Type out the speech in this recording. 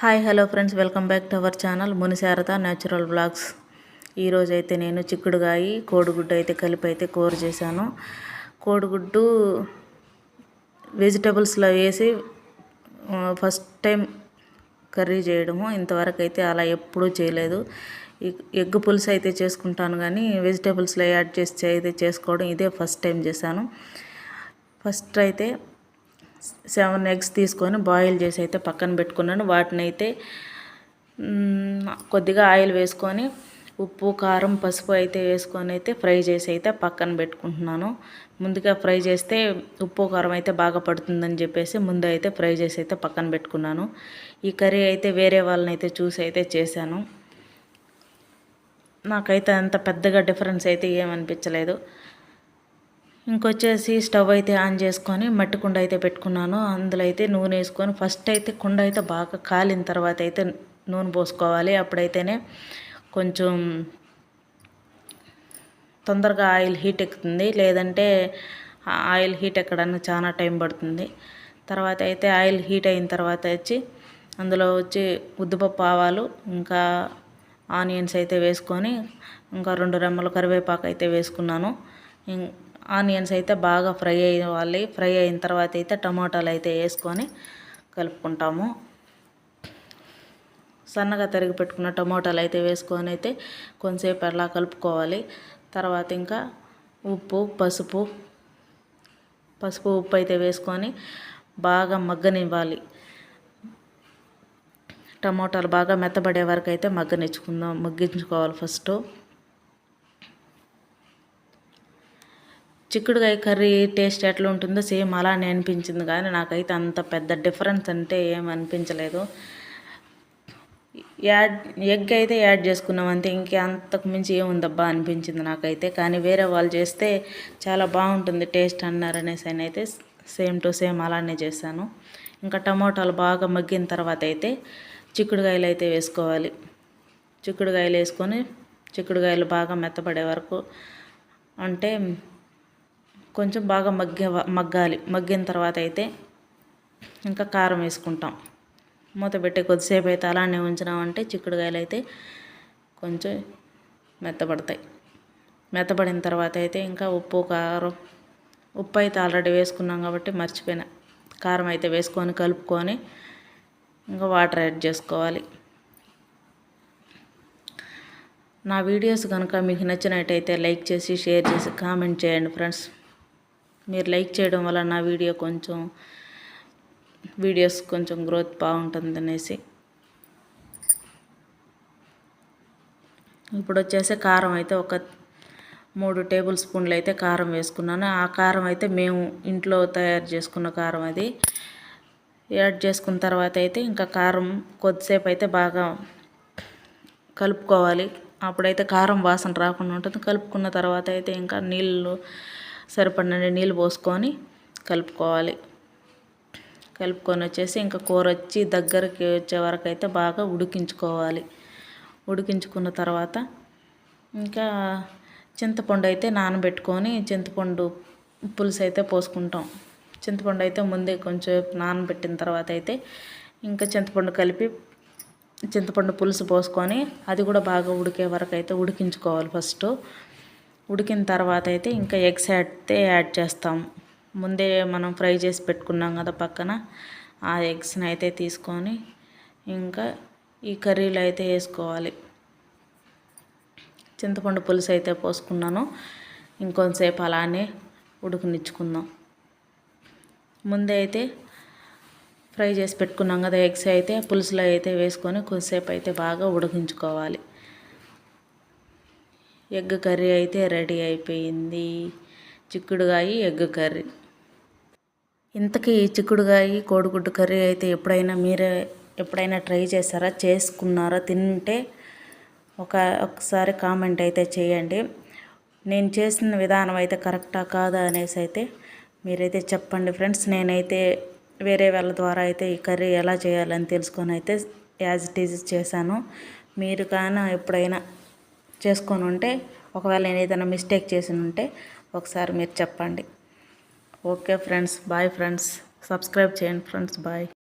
Hi hello friends welcome back to our channel Munisharada natural blogs ఈరోజు అయితే నేను చిక్కుడుగాయి కోడిగుడ్డు అయితే కలిపి అయితే కూర చేశాను. కోడిగుడ్డు వెజిటబుల్స్లో వేసి ఫస్ట్ టైం కర్రీ చేయడము. ఇంతవరకు అయితే అలా ఎప్పుడూ చేయలేదు. ఎగ్ పులుసు అయితే చేసుకుంటాను కానీ వెజిటబుల్స్లో యాడ్ చేసి అయితే చేసుకోవడం ఇదే ఫస్ట్ టైం చేశాను. ఫస్ట్ అయితే సెవెన్ ఎగ్స్ తీసుకొని బాయిల్ చేసి అయితే పక్కన పెట్టుకున్నాను. వాటిని అయితే కొద్దిగా ఆయిల్ వేసుకొని ఉప్పు కారం పసుపు అయితే వేసుకొని అయితే ఫ్రై చేసి అయితే పక్కన పెట్టుకుంటున్నాను. ముందుగా ఫ్రై చేస్తే ఉప్పు కారం అయితే బాగా పడుతుందని చెప్పేసి ముందు అయితే ఫ్రై చేసి అయితే పక్కన పెట్టుకున్నాను. ఈ కర్రీ అయితే వేరే వాళ్ళని అయితే చూసి అయితే చేశాను. నాకైతే అంత పెద్దగా డిఫరెన్స్ అయితే ఏమనిపించలేదు. ఇంకొచ్చేసి స్టవ్ అయితే ఆన్ చేసుకొని మట్టి కుండ అయితే పెట్టుకున్నాను. అందులో అయితే నూనె వేసుకొని ఫస్ట్ అయితే కుండ అయితే బాగా కాలిన తర్వాత అయితే నూనె పోసుకోవాలి. అప్పుడైతేనే కొంచెం తొందరగా ఆయిల్ హీట్ ఎక్కుతుంది. లేదంటే ఆయిల్ హీట్ ఎక్కడానికి చాలా టైం పడుతుంది. తర్వాత అయితే ఆయిల్ హీట్ అయిన తర్వాత వచ్చి అందులో వచ్చి ఉద్దిపప్పు ఆవాలు ఇంకా ఆనియన్స్ అయితే వేసుకొని ఇంకా రెండు రెమ్మల కరివేపాకు అయితే వేసుకున్నాను. ఆనియన్స్ అయితే బాగా ఫ్రై అయ్యాలి ఫ్రై అయిన తర్వాత అయితే టమాటాలు అయితే వేసుకొని కలుపుకుంటాము. సన్నగా తరిగి పెట్టుకున్న టమాటాలు అయితే వేసుకొని అయితే కొంతసేపు అలా కలుపుకోవాలి. తర్వాత ఇంకా ఉప్పు పసుపు పసుపు ఉప్పు అయితే వేసుకొని బాగా మగ్గనివ్వాలి. టమోటాలు బాగా మెత్తబడే వరకు అయితే మగ్గనిచ్చుకుందాం మగ్గించుకోవాలి ఫస్ట్. చిక్కుడుకాయ కర్రీ టేస్ట్ ఎట్లా ఉంటుందో సేమ్ అలానే అనిపించింది. కానీ నాకైతే అంత పెద్ద డిఫరెన్స్ అంటే ఏం అనిపించలేదు. యాడ్ ఎగ్ అయితే యాడ్ చేసుకున్నాం అంతే. ఇంకే అంతకు మించి ఏముందబ్బా అనిపించింది నాకైతే. కానీ వేరే వాళ్ళు చేస్తే చాలా బాగుంటుంది టేస్ట్ అన్నారనేసి అని అయితే సేమ్ టు సేమ్ అలానే చేశాను. ఇంకా టమోటాలు బాగా మగ్గిన తర్వాత అయితే చిక్కుడుకాయలు అయితే వేసుకోవాలి. చిక్కుడుకాయలు వేసుకొని చిక్కుడుకాయలు బాగా మెత్తపడే వరకు అంటే కొంచెం బాగా మగ్గే మగ్గాలి. మగ్గిన తర్వాత అయితే ఇంకా కారం వేసుకుంటాం. మూత పెట్టి కొద్దిసేపు అయితే అలానే ఉంచినామంటే చిక్కుడుకాయలు అయితే కొంచెం మెత్తబడతాయి. మెత్తబడిన తర్వాత అయితే ఇంకా ఉప్పు కారం ఉప్పు అయితే ఆల్రెడీ వేసుకున్నాం కాబట్టి మర్చిపోయిన. కారం అయితే వేసుకొని కలుపుకొని ఇంకా వాటర్ యాడ్ చేసుకోవాలి. నా వీడియోస్ కనుక మీకు నచ్చినట్టయితే లైక్ చేసి షేర్ చేసి కామెంట్ చేయండి ఫ్రెండ్స్. మీరు లైక్ చేయడం వల్ల నా వీడియో కొంచెం వీడియోస్ కొంచెం గ్రోత్ బాగుంటుంది అనేసి ఇప్పుడు వచ్చేసి కారం అయితే ఒక మూడు టేబుల్ స్పూన్లు అయితే కారం వేసుకున్నాను. ఆ కారం అయితే మేము ఇంట్లో తయారు చేసుకున్న కారం అది. యాడ్ చేసుకున్న తర్వాత అయితే ఇంకా కారం కొద్దిసేపు అయితే బాగా కలుపుకోవాలి. అప్పుడైతే కారం వాసన రాకుండా ఉంటుంది. కలుపుకున్న తర్వాత అయితే ఇంకా నీళ్ళు సరిపడినన్ని నీళ్ళు పోసుకొని కలుపుకోవాలి. కలుపుకొని వచ్చేసి ఇంకా కూర వచ్చి దగ్గరికి వచ్చే వరకు అయితే బాగా ఉడికించుకోవాలి. ఉడికించుకున్న తర్వాత ఇంకా చింతపండు అయితే నానబెట్టుకొని చింతపండు పులుసు అయితే పోసుకుంటాం. చింతపండు అయితే ముందే కొంచెం నానబెట్టిన తర్వాత అయితే ఇంకా చింతపండు కలిపి చింతపండు పులుసు పోసుకొని అది కూడా బాగా ఉడికే వరకు అయితే ఉడికించుకోవాలి ఫస్ట్. ఉడికిన తర్వాత అయితే ఇంకా ఎగ్స్ అయితే యాడ్ చేస్తాం. ముందే మనం ఫ్రై చేసి పెట్టుకున్నాం కదా పక్కన ఆ ఎగ్స్ని అయితే తీసుకొని ఇంకా ఈ కర్రీలో అయితే వేసుకోవాలి. చింతపండు పులుసు అయితే పోసుకున్నాను. ఇంకొంతసేపు అలానే ఉడుకునిచ్చుకుందాం. ముందే అయితే ఫ్రై చేసి పెట్టుకున్నాం కదా ఎగ్స్ అయితే పులుసులో అయితే వేసుకొని కొద్దిసేపు అయితే బాగా ఉడికించుకోవాలి. ఎగ్ కర్రీ అయితే రెడీ అయిపోయింది. చిక్కుడుగాయి ఎగ్ కర్రీ. ఇంతకీ చిక్కుడుగాయి కోడిగుడ్డు కర్రీ అయితే ఎప్పుడైనా మీరే ఎప్పుడైనా ట్రై చేస్తారా చేసుకున్నారా? తింటే ఒక ఒకసారి కామెంట్ అయితే చేయండి. నేను చేసిన విధానం అయితే కరెక్టా కాదా అనేసి అయితే మీరైతే చెప్పండి ఫ్రెండ్స్. నేనైతే వేరే వాళ్ళ ద్వారా అయితే ఈ కర్రీ ఎలా చేయాలని తెలుసుకొని అయితే యాజ్ ఇట్ ఈజ్ చేశాను. మీరు కానీ ఎప్పుడైనా చేసుకొని ఉంటే ఒకవేళ నేను ఏదైనా మిస్టేక్ చేసి ఉంటే ఒకసారి మీరు చెప్పండి. Okay friends bye friends subscribe చేయండి ఫ్రెండ్స్ బాయ్